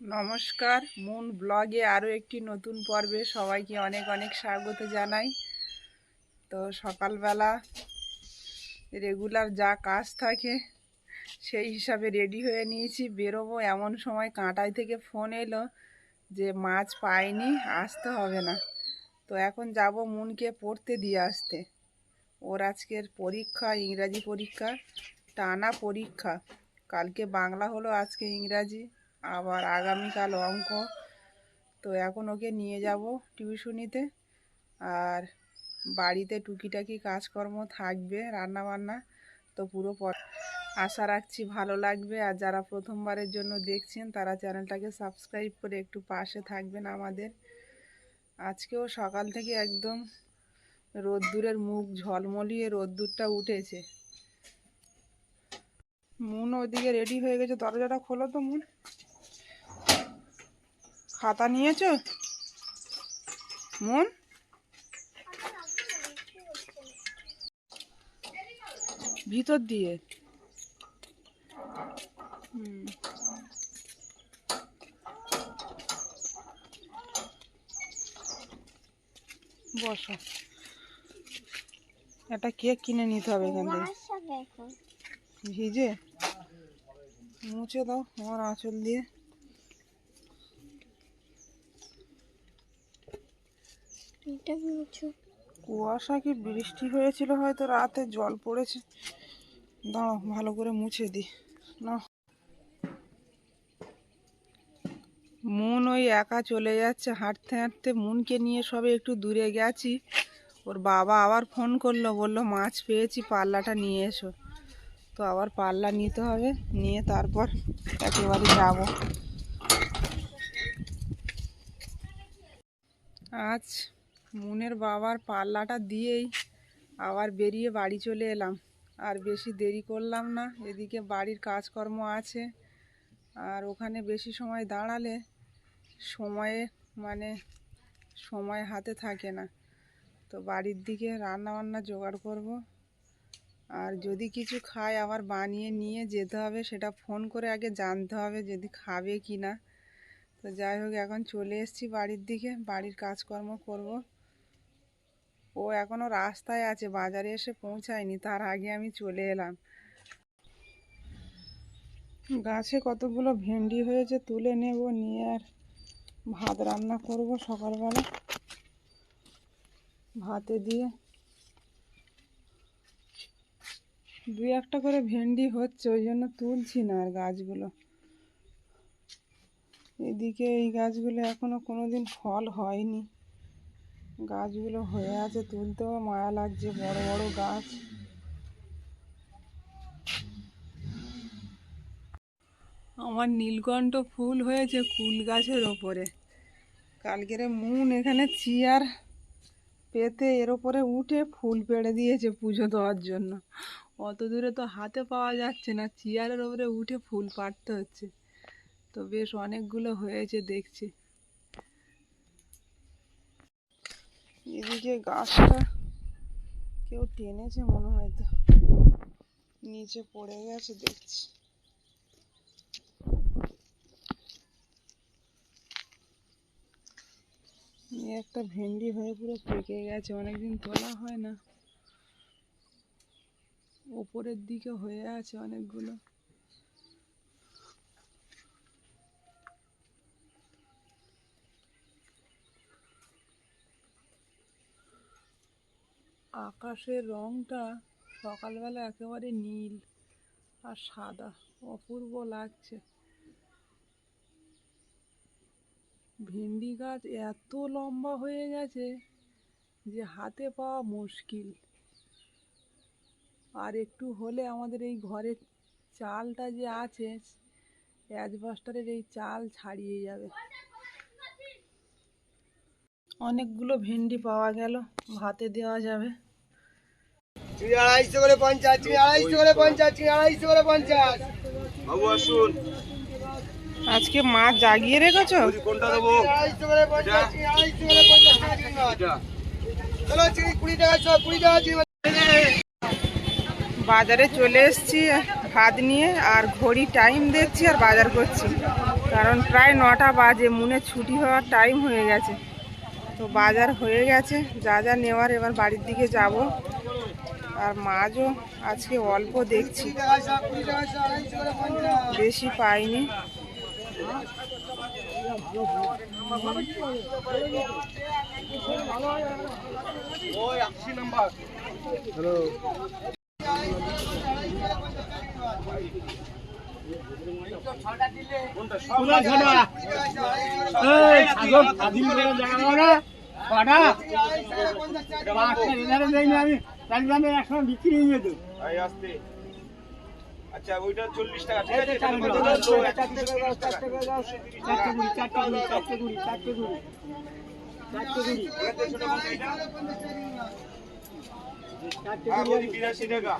নমস্কার, মুন ব্লগে আরও একটি নতুন পর্বে সবাইকে অনেক অনেক স্বাগত জানাই। তো সকালবেলা রেগুলার যা কাজ থাকে সেই হিসাবে রেডি হয়ে নিয়েছি, বেরোবো। এমন সময় কাঁটাই থেকে ফোন এলো যে মাছ পাইনি, আসতে হবে না। তো এখন যাব মুনকে পড়তে দিয়ে আসতে। ওর আজকের পরীক্ষা, ইংরাজি পরীক্ষা, টানা পরীক্ষা। কালকে বাংলা হলো, আজকে ইংরাজি। আবার আগামীকাল অঙ্ক। তো এখন ওকে নিয়ে যাব টিউশনিতে। আর বাড়িতে টুকিটাকি কাজকর্ম থাকবে রান্না বান্না তো পুরো আশা রাখছি ভালো লাগবে। আর যারা প্রথমবারের জন্য দেখছেন, তারা চ্যানেলটাকে সাবস্ক্রাইব করে একটু পাশে থাকবেন আমাদের। আজকেও সকাল থেকে একদম রোদ্দুরের মুখ ঝলমলিয়ে রোদ্দুরটা উঠেছে। মুন ওদিকে রেডি হয়ে গেছে। দরজাটা খোলো তো মুন। খাতা নিয়েছো? মন? ভিতর দিয়ে। হুম। বসো। একটা কেক কিনে নিতে হবে এখান থেকে। ভিজে? মুছে দাও আমার আঁচল দিয়ে। কুয়াশা কি বৃষ্টি হয়েছিল? হয়তো রাতে জল পড়েছে। দাও ভালো করে মুছে দি না মন ওই একা চলে যাচ্ছে। হাঁটতে হাঁটতে মনকে নিয়ে সবে একটু দূরে গেছি। ওর বাবা আবার ফোন করল, বলল, মাছ পেয়েছি, পাল্লাটা নিয়ে এসো। তো আবার পাল্লা নিতে হবে। নিয়ে তারপর একেবারে যাব। আজ মুনের বাবার পাল্লাটা দিয়েই আবার বেরিয়ে বাড়ি চলে এলাম। আর বেশি দেরি করলাম না, এদিকে বাড়ির কাজকর্ম আছে। আর ওখানে বেশি সময় দাঁড়ালে সময়ে মানে সময় হাতে থাকে না। তো বাড়ির দিকে রান্না বান্না জোগাড় করব। আর যদি কিছু খায় আবার বানিয়ে নিয়ে যেতে হবে, সেটা ফোন করে আগে জানতে হবে যদি খাবে কি না তো যাই হোক, এখন চলে এসেছি বাড়ির দিকে, বাড়ির কাজকর্ম করব। ও এখনও রাস্তায় আছে, বাজারে এসে পৌঁছায়নি, তার আগে আমি চলে এলাম। গাছে কতগুলো ভেন্ডি হয়েছে তুলে নেব, নিয়ে আর ভাত রান্না করব সকালবেলা। ভাতে দিয়ে দুই একটা করে ভেন্ডি হচ্ছে, ওই জন্য তুলছি না আর গাছগুলো। এদিকে এই গাছগুলো এখনও কোনোদিন ফল হয়নি। গাছগুলো হয়ে আছে, তুলতেও মায়া লাগছে, বড় বড় গাছ। আমার নীলকণ্ঠ ফুল হয়েছে কুল গাছের ওপরে। কালকেরে মুন এখানে চেয়ার পেতে এর ওপরে উঠে ফুল পেড়ে দিয়েছে পুজো দেওয়ার জন্য। অত দূরে তো হাতে পাওয়া যাচ্ছে না, চেয়ারের ওপরে উঠে ফুল পাড়তে হচ্ছে। তো বেশ অনেকগুলো হয়েছে দেখছি। এদিকে গাছটা কেউ টেনেছে মনে হয় তো। নিচে পড়ে গেছে, দেখছি। একটা ভেন্ডি হয়ে পুরো পেকে গেছে, অনেকদিন তোলা হয় না। ওপরের দিকে হয়ে আছে অনেকগুলো। আকাশের রংটা সকালবেলা একেবারে নীল আর সাদা, অপূর্ব লাগছে। ভেন্ডি গাছ এত লম্বা হয়ে গেছে যে হাতে পাওয়া মুশকিল। আর একটু হলে আমাদের এই ঘরের চালটা যে আছে অ্যাজবাস্টারের এই চাল ছাড়িয়ে যাবে। অনেকগুলো ভেন্ডি পাওয়া গেল, ভাতে দেওয়া যাবে। চিনি আড়াইশো করে পঞ্চাশ চিনি আড়াইশো করে পঞ্চাশ চিনি আড়াইশো করে পঞ্চাশ। বাবু আসুন। আজকে মাছ জাগিয়ে রেখেছো? কোনটা দেবো? আড়াইশো করে পঞ্চাশ চিনি আড়াইশো করে পঞ্চাশ টাকা চিনি মাছ। এটা। চলো চিনি কুড়ি টাকা সব কুড়ি টাকা চিনি বাজারে চলে এসেছি ভাত নিয়ে আর ঘড়ি টাইম দেখছি আর বাজার করছি। কারণ প্রায় নটা বাজে মনে ছুটি হওয়ার টাইম হয়ে গেছে। তো বাজার হয়ে গেছে যা যা নেওয়ার এবার বাড়ির দিকে যাব। আর মাছও আজকে অল্প দেখছি কুড়ি টাকা শাক কুড়ি করে পাইনি ওই আশি নাম্বার হ্যালো ভাই আসতে আচ্ছা ওইটা চল্লিশ টাকা ঠিক আছে এখানে কত দাও? একশো তিরিশ টাকা। ওটাতে ছোট কোনটা এটা? হ্যাঁ, বৌদি, বিরাশি টাকা।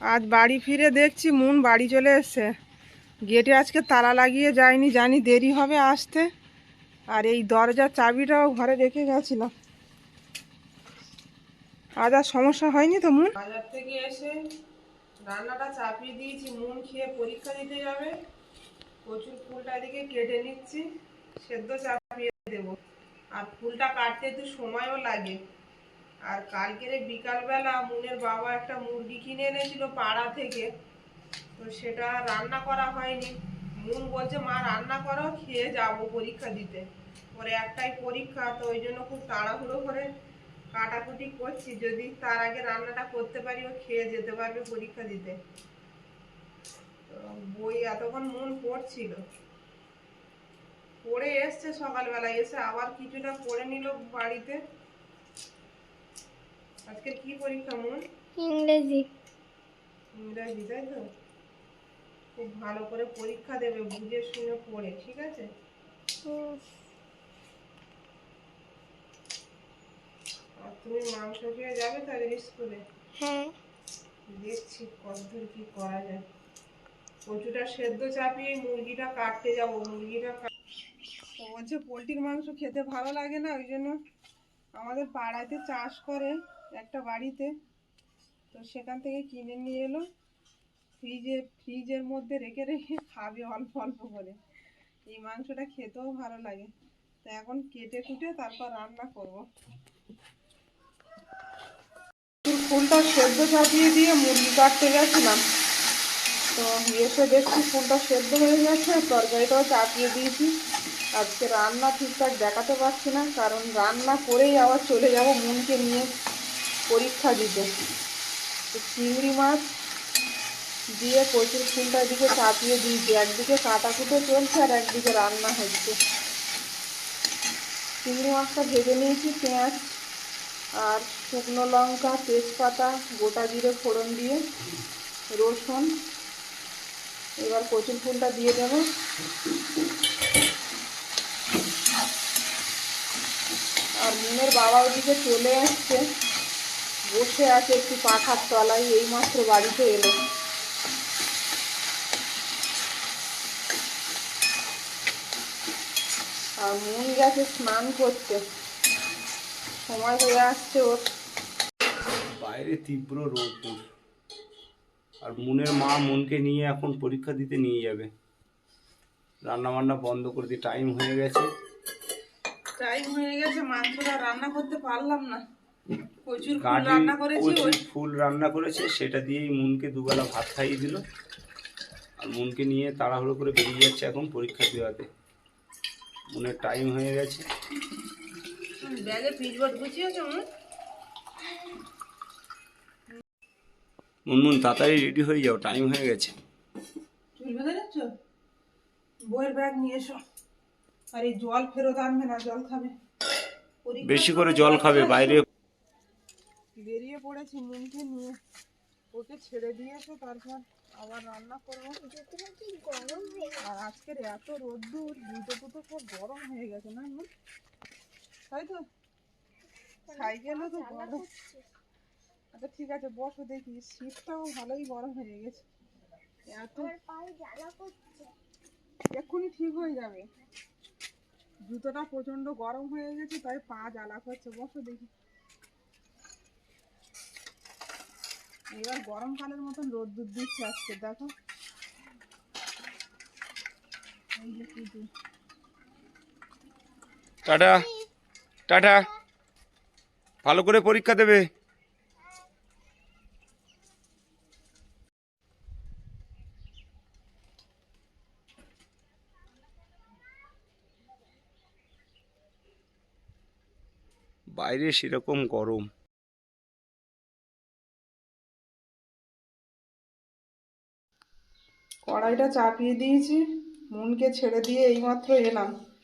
আজ বাড়ি ফিরে দেখছি, মুন বাড়ি চলে এসছে। গেটে আজকে তালা লাগিয়ে যায়নি, জানি দেরি হবে আসতে। আর এই দরজার চাবিটাও ঘরে রেখে গেছিলাম। আজ আর সমস্যা হয়নি তো, মুন? বাজার থেকে এসে রান্নাটা চাপিয়ে দিয়েছি মুন খেয়ে পরীক্ষা দিতে যাবে। প্রচুর ফুলটা এদিকে কেটে নিচ্ছি, সেদ্ধ চাপিয়ে দেবো। আর ফুলটা কাটতে একটু সময়ও লাগে। আর কালকের বিকালবেলা মুনের বাবা একটা মুরগি কিনে এনেছিল পাড়া থেকে, তো সেটা রান্না করা হয়নি। মুন বলছে, মা, রান্না করো, খেয়ে যাব পরীক্ষা দিতে। পরে একটাই পরীক্ষা, তো ওই জন্য খুব তাড়াহুড়ো করে কাটাকুটি করছি যদি তার আগে রান্নাটা করতে পারি ও খেয়ে যেতে পারবে পরীক্ষা দিতে। বই এতক্ষণ মন পড়ছিল। পড়ে এসছে সকালবেলা এসে আবার কিছুটা পড়ে নিল বাড়িতে। আজকে কি পরীক্ষা মন? ইংরেজি। ইংরাজি তাই তো? খুব ভালো করে পরীক্ষা দেবে বুঝে শুনে পড়ে ঠিক আছে? হুম, আর তুমি মাংস খেয়ে যাবে তাদের স্কুলে। হ্যাঁ। দেখছি কতদূর কি করা যায়। কচুটা সেদ্ধ চাপিয়ে মুরগিটা কাটতে যাব মুরগিটা তো বলছে পোলট্রির মাংস খেতে ভালো লাগে না ওই জন্য আমাদের পাড়াতে চাষ করে একটা বাড়িতে। তো সেখান থেকে কিনে নিয়ে এলো। ফ্রিজে ফ্রিজের মধ্যে রেখে রেখে খাবে অল্প অল্প করে। এই মাংসটা খেতেও ভালো লাগে। তো এখন কেটে কুটে তারপর রান্না করব। ফুলটা সেদ্ধ চাপিয়ে দিয়ে মুরগি কাটতে গেছিলাম। তো এসে দেখছি ফুলটা সেদ্ধ হয়ে গেছে, তরকারিটাও চাপিয়ে দিয়েছি। আজকে রান্না ঠিকঠাক দেখাতে পারছি না, কারণ রান্না করেই আবার চলে যাব মনকে নিয়ে পরীক্ষা দিতে। চিংড়ি মাছ দিয়ে প্রচুর ফুলটা এদিকে চাপিয়ে দিয়েছি, একদিকে কাটা কুটো চলছে আর একদিকে রান্না হচ্ছে। চিংড়ি মাছটা ভেজে নিয়েছি, পেঁয়াজ আর শুকনো লঙ্কা, তেজপাতা, গোটা জিরে ফোড়ন দিয়ে রসুন। এবার কচুর ফুলটা দিয়ে দেব। আর মুনের বাবা ওদিকে চলে আসছে। বসে আছে একটু পাখার তলায়, এই মাত্র বাড়িতে এলো। আর মুন গেছে স্নান করতে। সময় হয়ে আসছে ওর। বাইরে তীব্র রোদ্দুর আর মুনের মা মনকে নিয়ে এখন পরীক্ষা দিতে নিয়ে যাবে। রান্না বান্না বন্ধ করে দিয়ে টাইম হয়ে গেছে। টাইম হয়ে গেছে মাংসটা রান্না করতে পারলাম না। প্রচুর ফুল রান্না করেছি ওই। ফুল রান্না করেছে সেটা দিয়েই মুনকে দুবেলা ভাত খাইয়ে দিল। আর মুনকে নিয়ে তাড়াহুড়ো করে বেরিয়ে যাচ্ছে এখন পরীক্ষা দেওয়াতে। মনের টাইম হয়ে গেছে। ব্যাগে পিচবোর্ড গুছিয়েছো মনে মুনমুন তাড়াতাড়ি রেডি হয়ে যাও টাইম হয়ে গেছে। চুল বেঁধে যাচ্ছ? বইয়ের ব্যাগ নিয়ে এসো। আর এই জল ফেরত আনবে না জল খাবে। বেশি করে জল খাবে বাইরে। বেরিয়ে পড়েছি মুনকে নিয়ে। ওকে ছেড়ে দিয়েছে তারপর আবার রান্না করব। কি গরম হয়ে আর আজকের এত রোদ্দুর জুতো ফুটো সব গরম হয়ে গেছে না? তাই তো? সাইকেলও তো গরম আচ্ছা ঠিক আছে বসো দেখি। শীতটাও ভালোই গরম হয়ে গেছে। এত এক্ষুনি ঠিক হয়ে যাবে। জুতোটা প্রচণ্ড গরম হয়ে গেছে তাই পা জ্বালা করছে। বসো দেখি। এবার গরমকালের মতন রোদ্দুর দিচ্ছে আজকে দেখো। টাটা। টাটা। ভালো করে পরীক্ষা দেবে। বাইরে সেরকম গরম। কড়াইটা চাপিয়ে দিয়েছি। মনকে ছেড়ে দিয়ে এইমাত্র এলাম।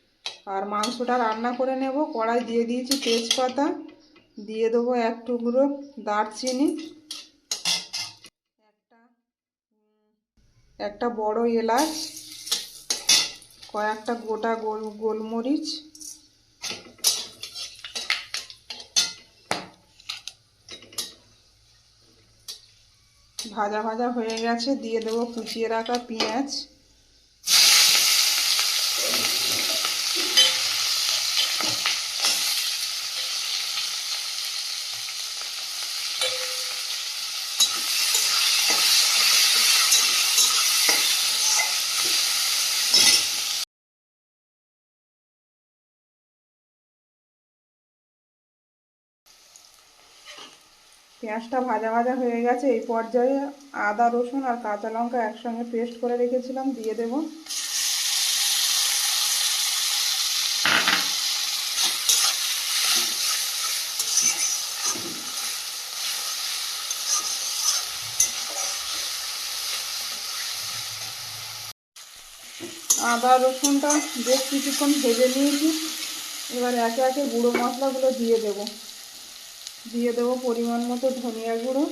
আর মাংসটা রান্না করে নেব। কড়াই দিয়ে দিয়েছি তেজপাতা। দিয়ে দেবো এক টুকরো দারচিনি। একটা একটা বড় এলাচ। কয়েকটা গোটা গোল, গোলমরিচ। ভাজা ভাজা হয়ে গেছে। দিয়ে দেবো কুচিয়ে রাখা পেঁয়াজ। পেঁয়াজটা ভাজা ভাজা হয়ে গেছে, এই পর্যায়ে আদা, রসুন আর কাঁচা লঙ্কা একসঙ্গে পেস্ট করে রেখেছিলাম, দিয়ে দেব। আদা, রসুনটা বেশ কিছুক্ষণ ভেজে নিয়েছি, এবার একে একে গুঁড়ো মশলাগুলো দিয়ে দেবো। দিয়ে দেবো পরিমাণ মতো ধনিয়া গুঁড়ো,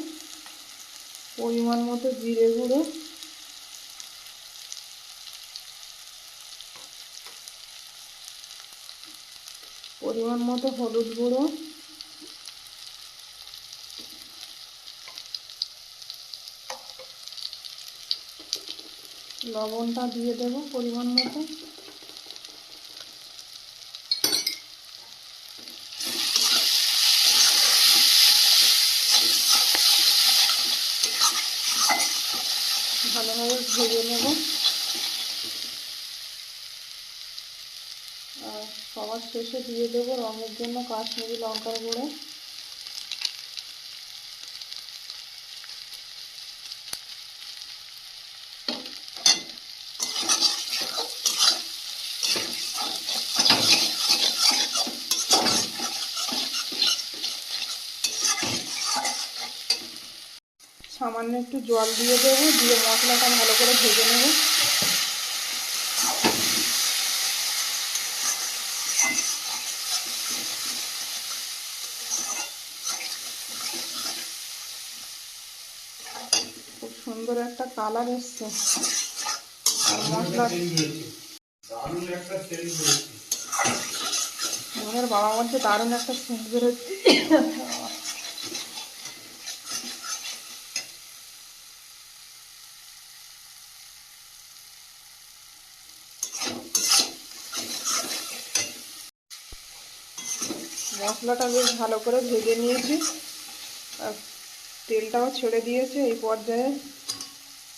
পরিমাণ মতো জিরে গুঁড়ো। পরিমাণ মতো হলুদ গুঁড়ো। লবণটা দিয়ে দেবো পরিমাণ মতো ভালোভাবে ভেজে নেব। আর সবার শেষে দিয়ে দেবো রঙের জন্য কাশ্মীরি লঙ্কার গুঁড়ো। সামান্য একটু জল দিয়ে দেবো, দিয়ে মশলাটা ভালো করে ভেজে নেব। খুব সুন্দর একটা কালার এসছে। আর মশলা বাবা বলছে দারুণ একটা সেন্ট বেরোচ্ছে মশলাটা বেশ ভালো করে ভেজে নিয়েছি। আর তেলটাও ছেড়ে দিয়েছে। এই পর্যায়ে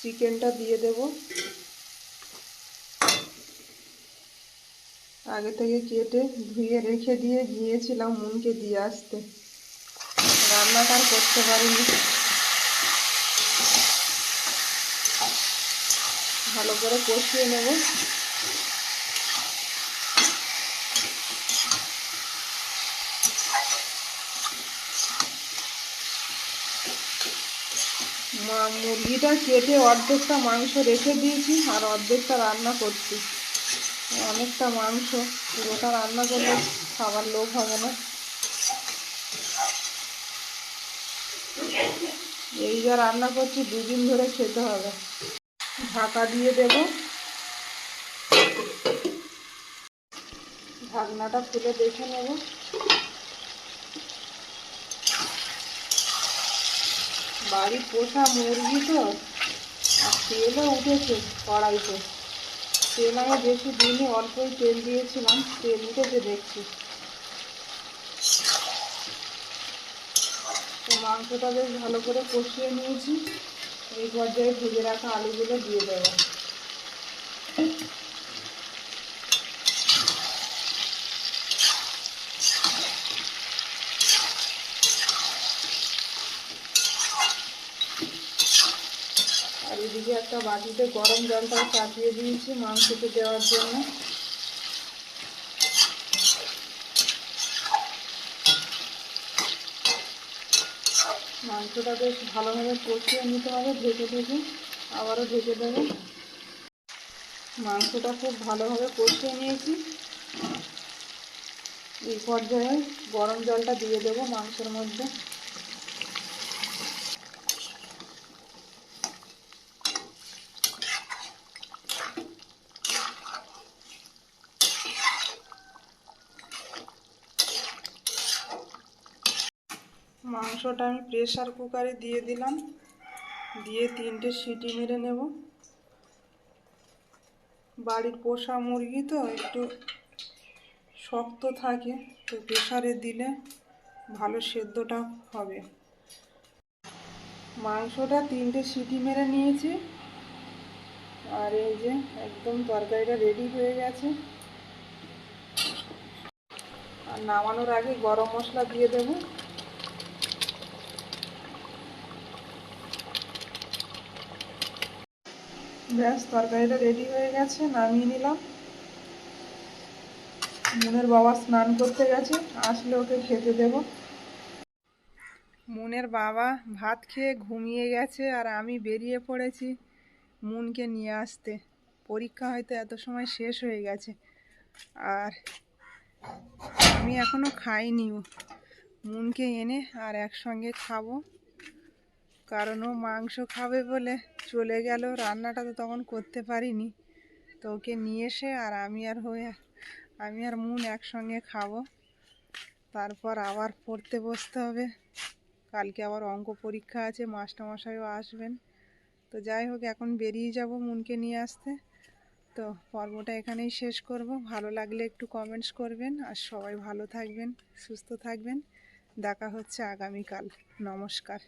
চিকেনটা দিয়ে দেব। আগে থেকে কেটে ধুয়ে রেখে দিয়ে গিয়েছিলাম মুনকে দিয়ে আসতে। রান্নাটা আর করতে পারিনি। ভালো করে কষিয়ে নেব। মুরগিটা কেটে অর্ধেকটা মাংস রেখে দিয়েছি আর অর্ধেকটা রান্না করছি। অনেকটা মাংস, পুরোটা রান্না করলে খাবার লোক হবে না। এই যা রান্না করছি, দুদিন ধরে খেতে হবে। ঢাকা দিয়ে দেব। ঢাকনাটা খুলে দেখে নেব। বাড়ির পোষা মুরগি তো? তেলও উঠেছে কড়াইতে। তেল আমি বেশি দিনই অল্পই তেল দিয়েছিলাম, তেল উঠেছে দেখছি। তো মাংসটা বেশ ভালো করে কষিয়ে নিয়েছি। এই পর্যায়ে ভেজে রাখা আলুগুলো দিয়ে দেবো। আর এদিকে একটা বাটিতে গরম জলটা চাপিয়ে দিয়েছি মাংসতে দেওয়ার জন্য। মাংসটা বেশ ভালোভাবে কষিয়ে নিতে হবে, ঢেকে ঢেকে আবারও ঢেকে দেবো। মাংসটা খুব ভালোভাবে কষিয়ে নিয়েছি। এই পর্যায়ে গরম জলটা দিয়ে দেবো মাংসের মধ্যে। মাংসটা আমি প্রেশার কুকারে দিয়ে দিলাম। দিয়ে তিনটে সিটি মেরে নেব। বাড়ির পোষা মুরগি তো একটু শক্ত থাকে, তো প্রেশারে দিলে ভালো সেদ্ধটা হবে। মাংসটা তিনটে সিটি মেরে নিয়েছি। আর এই যে একদম তরকারিটা রেডি হয়ে গেছে। আর নামানোর আগে গরম মশলা দিয়ে দেবো। ব্যাস, তরকারিটা রেডি হয়ে গেছে, নামিয়ে নিলাম। মুনের বাবা স্নান করতে গেছে, আসলে ওকে খেতে দেব। মুনের বাবা ভাত খেয়ে ঘুমিয়ে গেছে আর আমি বেরিয়ে পড়েছি মুনকে নিয়ে আসতে। পরীক্ষা হয়তো এত সময় শেষ হয়ে গেছে। আর আমি এখনও খাইনিও। মুনকে এনে আর একসঙ্গে খাব। কারণ ও মাংস খাবে বলে চলে গেল। রান্নাটা তো তখন করতে পারিনি। তো ওকে নিয়ে এসে আর আমি আর হয়ে, আমি আর মুন একসঙ্গে খাব। তারপর আবার পড়তে বসতে হবে। কালকে আবার অঙ্ক পরীক্ষা আছে, মাস্টারমশাইও আসবেন। তো যাই হোক, এখন বেরিয়ে যাব মুনকে নিয়ে আসতে। তো পর্বটা এখানেই শেষ করব। ভালো লাগলে একটু কমেন্টস করবেন। আর সবাই ভালো থাকবেন, সুস্থ থাকবেন। দেখা হচ্ছে আগামীকাল। নমস্কার।